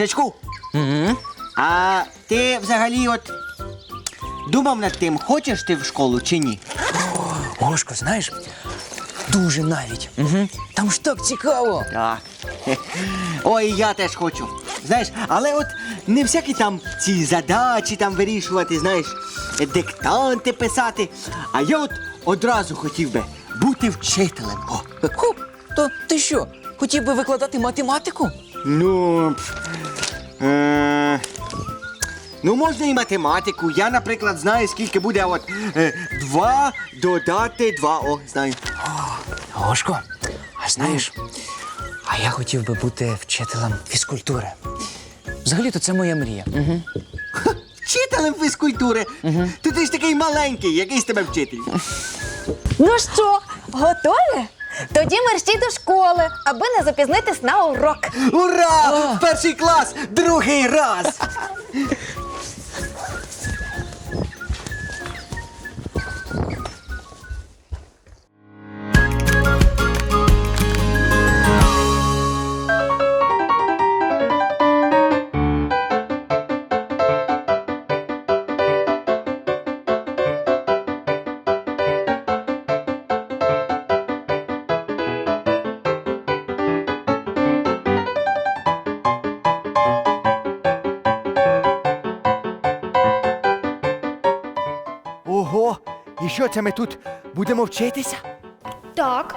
Їжачку, Угу. а ти взагалі от думав над тим, хочеш ти в школу чи ні? Гошко, знаєш, дуже навіть. Угу. Там ж так цікаво. Так. Ой, я теж хочу. Знаєш, але от не всякі там ці задачі там вирішувати, знаєш, диктанти писати. А я от одразу хотів би бути вчителем. О. Хоп, то ти що, хотів би викладати математику? Ну. пф, Е, ну, можна і математику. Я, наприклад, знаю, скільки буде от е, два додати два. О, знаю. Гошко, а знаєш, а я хотів би бути вчителем фізкультури. Взагалі-то це моя мрія. Угу. Вчителем фізкультури. Ти, ти ж такий маленький, який з тебе вчитель. Ну що, готові? Тоді мерщій до школи, аби не запізнитись на урок. Ура! Перший клас! Другий раз! Це ми тут будемо вчитися? Так.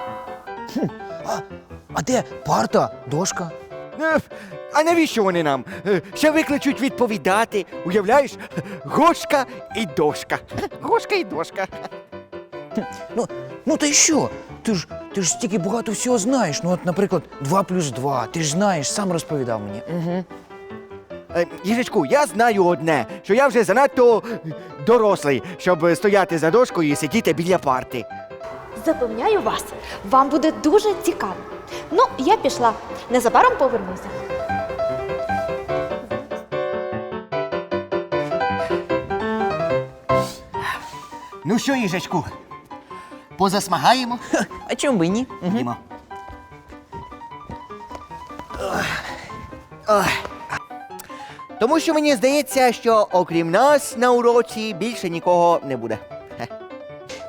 А де парта, дошка? Е, А навіщо вони нам? Е, Ще викличуть відповідати. Уявляєш? Гошка і дошка. Гошка і дошка. Ну, ну та й що? Ти ж ти ж стільки багато всього знаєш. Ну, от, наприклад, 2 плюс 2. Ти ж знаєш, сам розповідав мені. Угу. Е, Їжачку, я знаю одне, що я вже занадто дорослий, щоб стояти за дошкою і сидіти біля парти. Запевняю вас, вам буде дуже цікаво. Ну, я пішла. Незабаром повернуся. Ну що, їжачку, позасмагаємо? А чому би ні? Угу. Ходімо. Ой. Тому що мені здається, що окрім нас на уроці більше нікого не буде.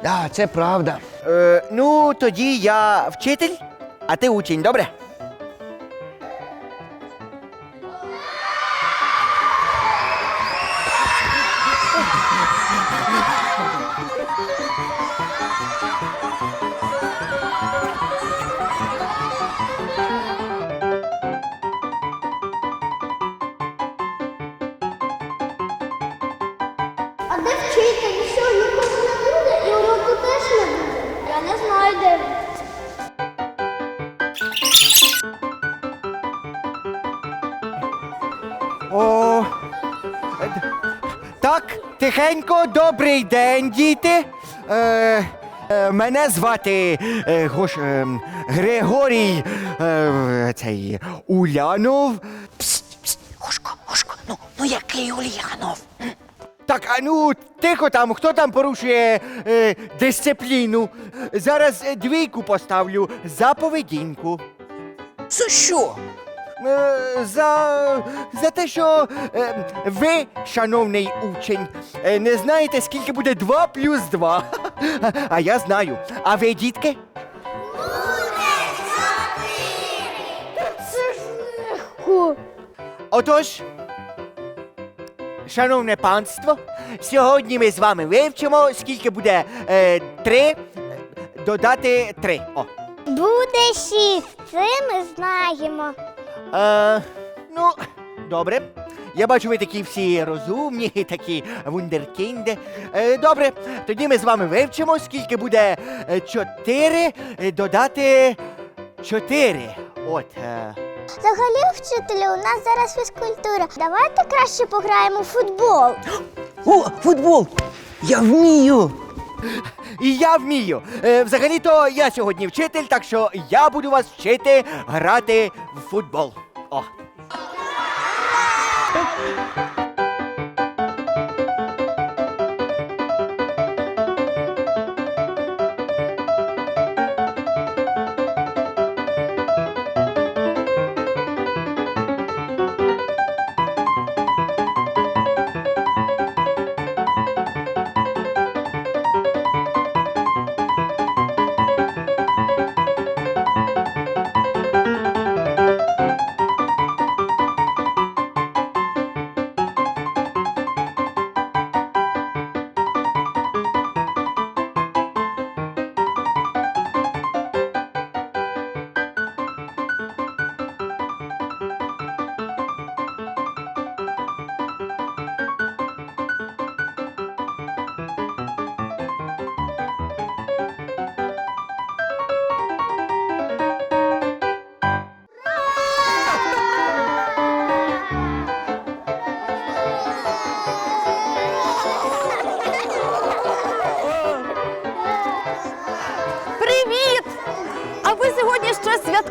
Так, це правда. Е, ну, тоді я вчитель, а ти учень, добре? Тихенько, добрий день, діти. Е, е, мене звати е, Гош, е, Григорій е, цей Улянов. Псst, псst, Гошко, Гошко, ну, ну який Ульянов? Так, а ну тихо там, хто там порушує е, дисципліну? Зараз е, двійку поставлю за поведінку. За що? Е, за, за те, що е, ви, шановний учень, е, не знаєте, скільки буде 2 плюс 2. А я знаю. А ви, дітки? Це ж легко. Отож, шановне панство, сьогодні ми з вами вивчимо, скільки буде е, 3 додати 3. О. Буде шість, це ми знаємо. Е, ну, добре. Я бачу, ви такі всі розумні, такі вундеркінди. Е, добре, тоді ми з вами вивчимо, скільки буде 4 додати 4. От. Е, Взагалі, вчителю, у нас зараз фізкультура. Давайте краще пограємо в футбол. О, футбол! Я вмію! І я вмію. Е, взагалі-то я сьогодні вчитель, так що я буду вас вчити грати в футбол. О.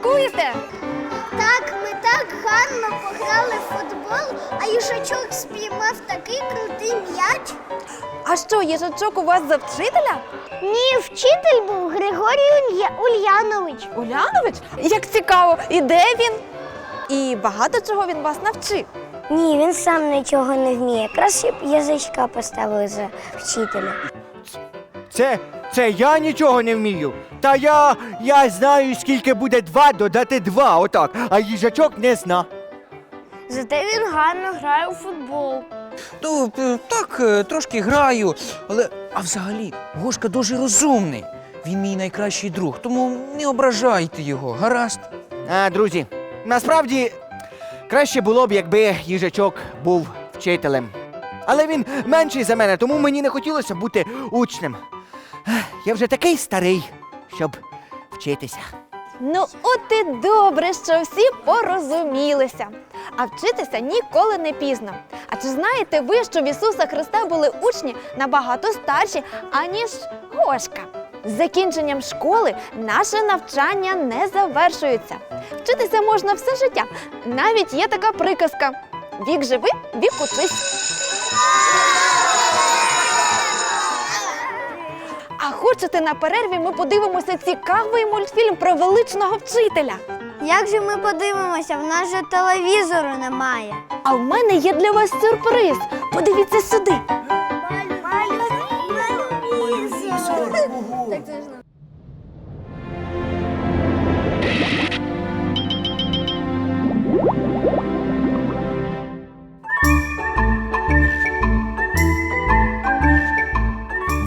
святкуєте? Так, ми так гарно пограли в футбол, а їжачок спіймав такий крутий м'яч. А що, їжачок у вас за вчителя? Ні, вчитель був Григорій Улья... Ульянович. Улянович? Як цікаво, і де він? І багато чого він вас навчив. Ні, він сам нічого не вміє. Краще б язичка поставили за вчителя. Це, це я нічого не вмію. Та я, я знаю, скільки буде два додати два, отак. А їжачок не зна. Зате він гарно грає у футбол. Ну, е, так, е, трошки граю, але. А взагалі, Гошка дуже розумний. Він мій найкращий друг, тому не ображайте його, гаразд? А, друзі, насправді краще було б, якби їжачок був вчителем. Але він менший за мене, тому мені не хотілося бути учнем. Я вже такий старий, щоб вчитися. Ну, от і добре, що всі порозумілися. А вчитися ніколи не пізно. А чи знаєте ви, що в Ісуса Христа були учні набагато старші, аніж Гошка? З закінченням школи наше навчання не завершується. Вчитися можна все життя. Навіть є така приказка: вік живи, вік учись. А хочете на перерві ми подивимося цікавий мультфільм про величного вчителя. Як же ми подивимося? В нас же телевізору немає. А в мене є для вас сюрприз. Подивіться сюди.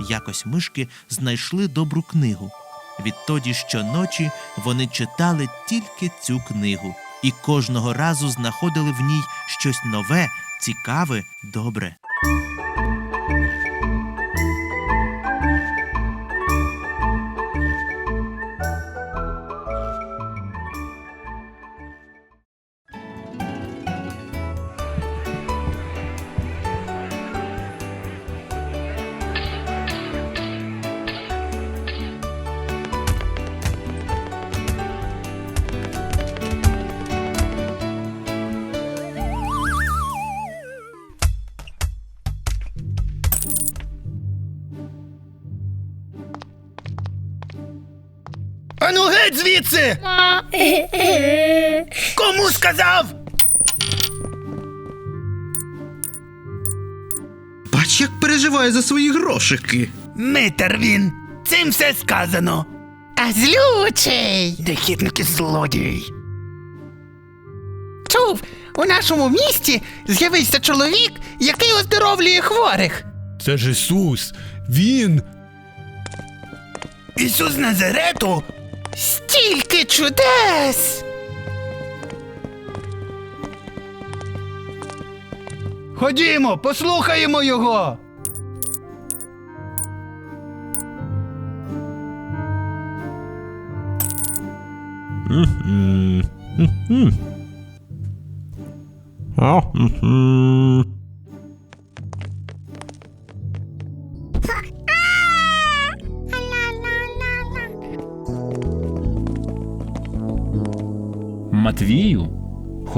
Якось мишки знайшли добру книгу. Відтоді щоночі вони читали тільки цю книгу і кожного разу знаходили в ній щось нове, цікаве, добре. Ану геть звідси! Кому сказав? Бач, як переживає за свої грошики. Митер він. Цим все сказано. А злючий. Нехитник і злодій. Чув, У нашому місті з'явився чоловік, який оздоровлює хворих. Це ж Ісус. Він. Ісус Назарету? Стільки чудес! Ходімо, послухаємо його. Матвію,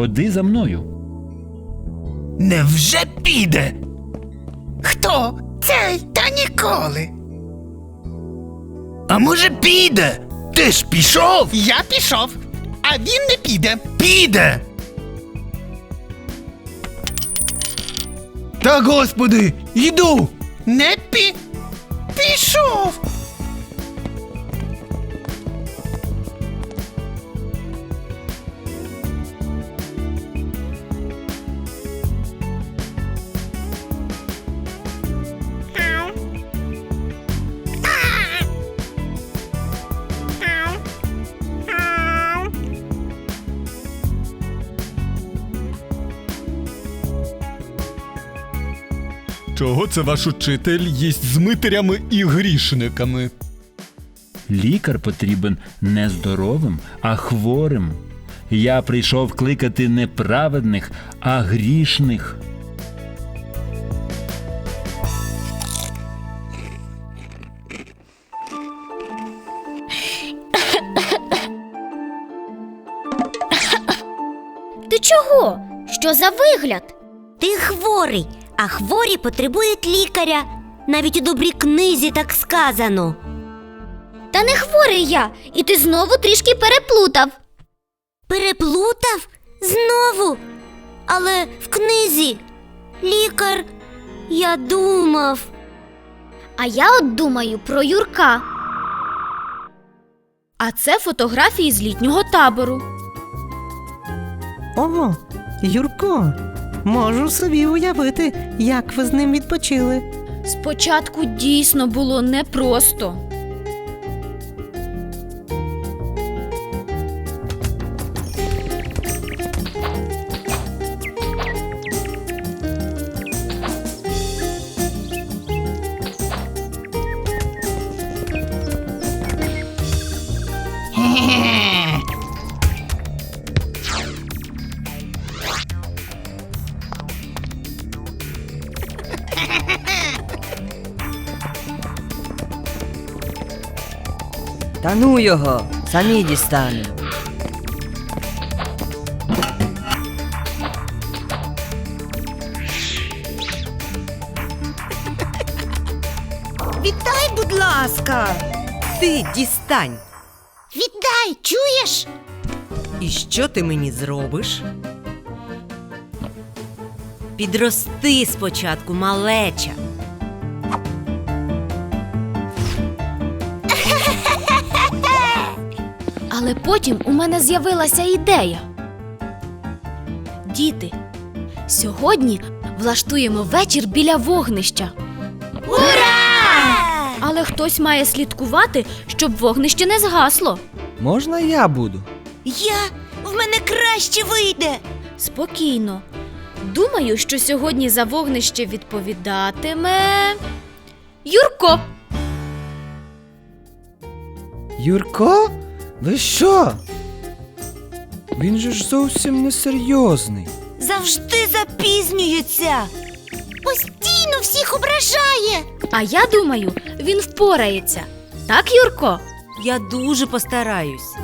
ходи за мною. Невже піде? Хто? Цей та ніколи. А може піде? Ти ж пішов? Я пішов, а він не піде. Піде. Та господи, йду. Не пі. Пішов. Чого це ваш учитель їсть з митарями і грішниками? Лікар потрібен не здоровим, а хворим. Я прийшов кликати не праведних, а грішних. Ти чого? Що за вигляд? Ти хворий, а хворі потребують лікаря. Навіть у добрій книзі так сказано. Та не хворий я, і ти знову трішки переплутав. Переплутав? Знову. Але в книзі лікар, я думав. А я от думаю про Юрка. А це фотографії з літнього табору. О, Юрко, можу собі уявити, як ви з ним відпочили. Спочатку дійсно було непросто. Ну його, самі дістанемо. Віддай, будь ласка. Ти дістань. Віддай, чуєш? І що ти мені зробиш? Підрости спочатку, малеча. Але потім у мене з'явилася ідея. Діти, сьогодні влаштуємо вечір біля вогнища. Ура! Але хтось має слідкувати, щоб вогнище не згасло. Можна я буду? Я в мене краще вийде. Спокійно. Думаю, що сьогодні за вогнище відповідатиме. Юрко! Юрко? Ви що? Він же ж зовсім не серйозний. Завжди запізнюється. Постійно всіх ображає. А я думаю, він впорається. Так, Юрко? Я дуже постараюсь.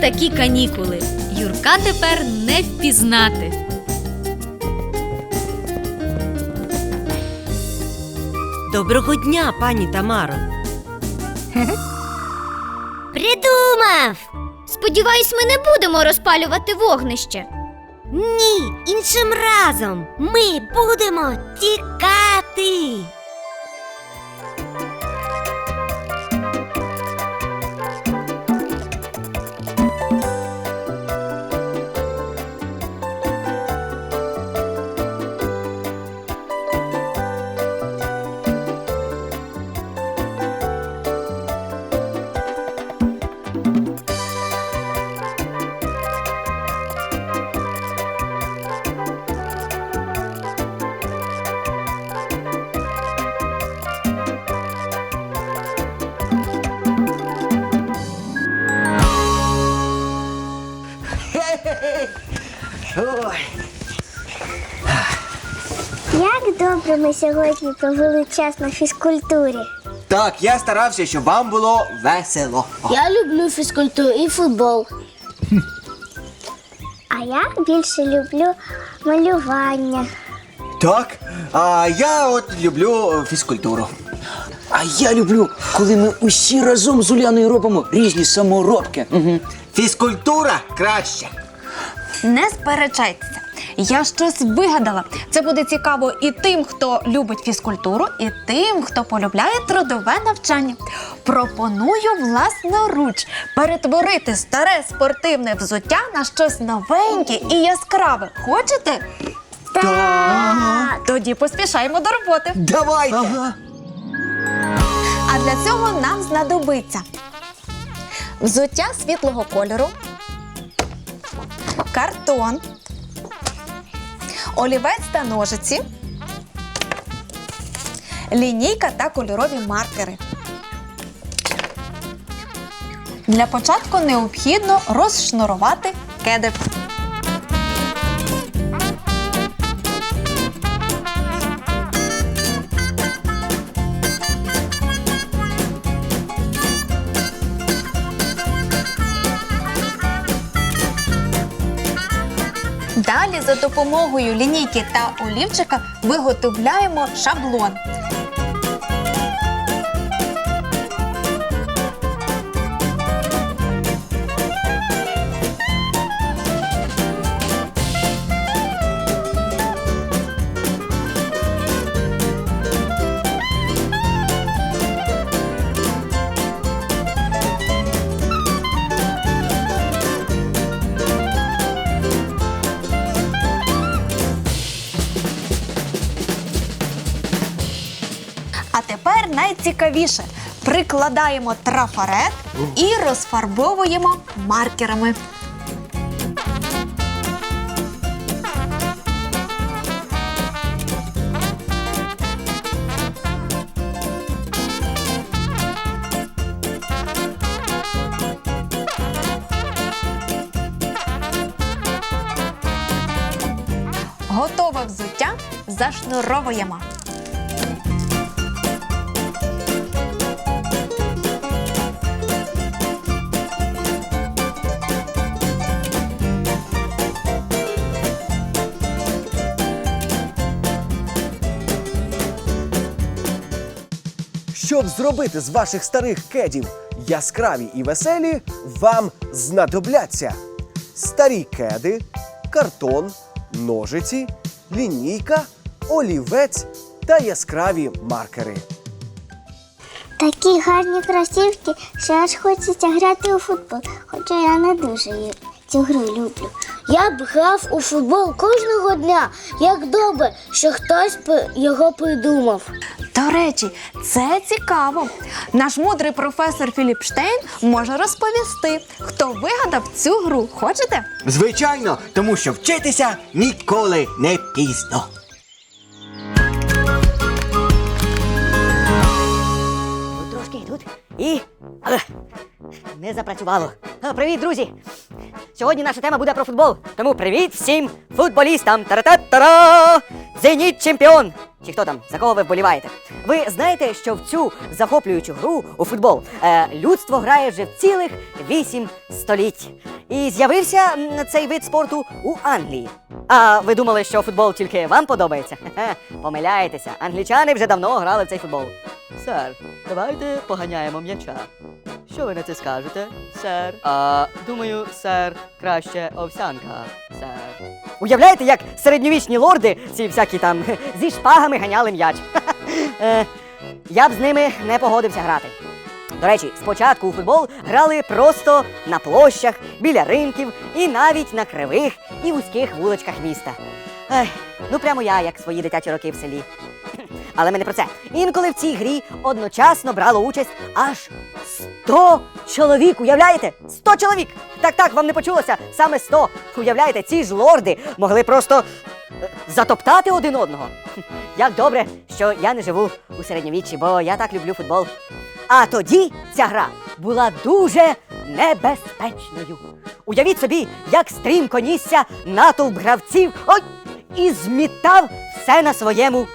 Такі канікули. Юрка тепер не впізнати. Доброго дня, пані Тамаро. Придумав. Сподіваюсь, ми не будемо розпалювати вогнище. Ні, іншим разом ми будемо тікати. Ми сьогодні провели час на фізкультурі. Так, я старався, щоб вам було весело. Я люблю фізкультуру і футбол. А я більше люблю малювання. Так, а я от люблю фізкультуру. А я люблю, коли ми усі разом з Уляною робимо різні саморобки. Угу. Фізкультура краще. Не сперечайтеся. Я щось вигадала. Це буде цікаво і тим, хто любить фізкультуру, і тим, хто полюбляє трудове навчання. Пропоную власноруч перетворити старе спортивне взуття на щось новеньке і яскраве. Хочете? Так. Тоді поспішаємо до роботи. Давайте. А для цього нам знадобиться взуття світлого кольору, картон, олівець та ножиці, лінійка та кольорові маркери. Для початку необхідно розшнурувати кеди. За допомогою лінійки та олівчика виготовляємо шаблон. Найцікавіше. Прикладаємо трафарет і розфарбовуємо маркерами. Готове взуття зашнуровуємо. Щоб зробити з ваших старих кедів яскраві і веселі, вам знадобляться старі кеди, картон, ножиці, лінійка, олівець та яскраві маркери. Такі гарні кросівки, що аж хочеться грати у футбол, хоча я не дуже цю гру люблю. Я б грав у футбол кожного дня. Як добре, що хтось його придумав. До речі, це цікаво. Наш мудрий професор Філіп Штейн може розповісти, хто вигадав цю гру. Хочете? Звичайно, тому що вчитися ніколи не пізно. Трошки тут і. Але не запрацювало. Привіт, друзі! Сьогодні наша тема буде про футбол. Тому привіт всім футболістам! Тара-та-тара! Зеніт чемпіон! Чи хто там, за кого ви вболіваєте? Ви знаєте, що в цю захоплюючу гру у футбол е, людство грає вже в цілих вісім століть. І з'явився цей вид спорту у Англії. А ви думали, що футбол тільки вам подобається? Хе-хе, помиляєтеся. Англічани вже давно грали в цей футбол. Сер, давайте поганяємо м'яча. Що ви на це скажете, сер? А, думаю, сер, краще овсянка, сер. Уявляєте, як середньовічні лорди, ці всякі там зі шпагами ганяли м'яч. Е, Я б з ними не погодився грати. До речі, спочатку у футбол грали просто на площах, біля ринків і навіть на кривих і вузьких вуличках міста. Ех, ну прямо я, як свої дитячі роки в селі. Але ми не про це. Інколи в цій грі одночасно брало участь аж 100 чоловік. Уявляєте? 100 чоловік! Так, так, вам не почулося. Саме 100. Уявляєте, ці ж лорди могли просто е, затоптати один одного. Як добре, що я не живу у середньовіччі, бо я так люблю футбол. А тоді ця гра була дуже небезпечною. Уявіть собі, як стрімко нісся натовп гравців ой, і змітав все на своєму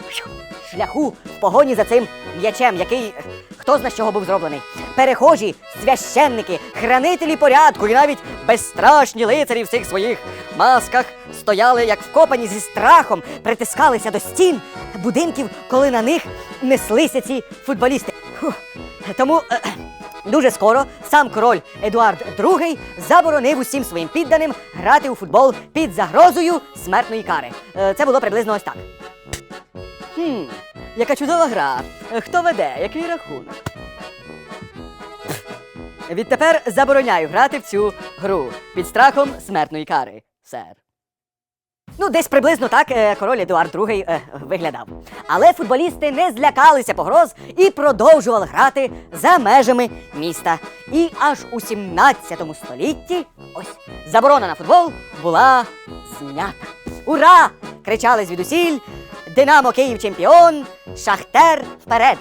шляху в погоні за цим м'ячем, який е, хто зна з чого був зроблений. Перехожі, священники, хранителі порядку і навіть безстрашні лицарі в цих своїх масках стояли як вкопані зі страхом, притискалися до стін будинків, коли на них неслися ці футболісти. Фух. Тому е, дуже скоро сам король Едуард II заборонив усім своїм підданим грати у футбол під загрозою смертної кари. Е, Це було приблизно ось так. Хм, яка чудова гра. Хто веде? Який рахунок? Відтепер забороняю грати в цю гру під страхом смертної кари, сер. Ну, десь приблизно так е, король Едуард II е, виглядав. Але футболісти не злякалися погроз і продовжували грати за межами міста. І аж у 17 столітті ось заборона на футбол була знята. Ура! кричали звідусіль. Динамо Київ чемпіон, Шахтер вперед.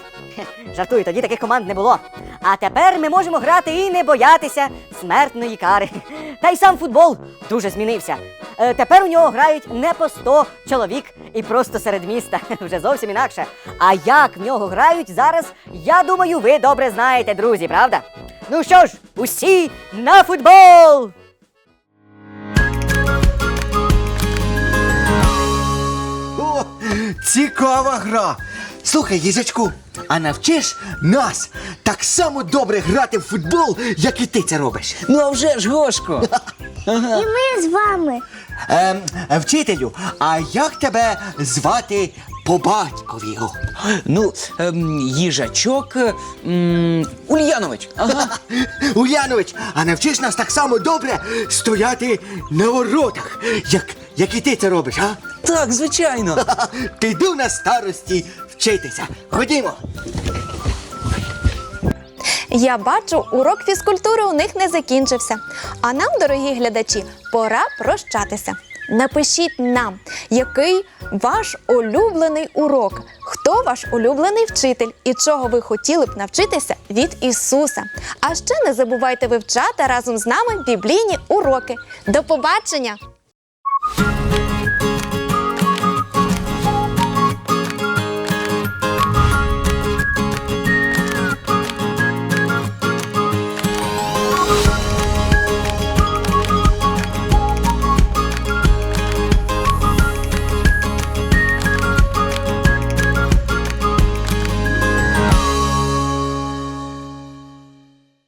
Жартую, тоді таких команд не було. А тепер ми можемо грати і не боятися смертної кари. Та й сам футбол дуже змінився. Е, тепер у нього грають не по 100 чоловік і просто серед міста. Вже зовсім інакше. А як в нього грають зараз, я думаю, ви добре знаєте, друзі, правда? Ну що ж, усі на футбол! Цікава гра. Слухай, їжачку, а навчиш нас так само добре грати в футбол, як і ти це робиш. Ну а вже ж, Гошко. І ми з вами. Ем, вчителю, а як тебе звати по батькові? Ну, ем, їжачок ем, Ульянович. Ага. Ульянович, а навчиш нас так само добре стояти на воротах, як, як і ти це робиш, а? Так, звичайно. Піду на старості вчитися. Ходімо. Я бачу, урок фізкультури у них не закінчився. А нам, дорогі глядачі, пора прощатися. Напишіть нам, який ваш улюблений урок, хто ваш улюблений вчитель і чого ви хотіли б навчитися від Ісуса. А ще не забувайте вивчати разом з нами біблійні уроки. До побачення!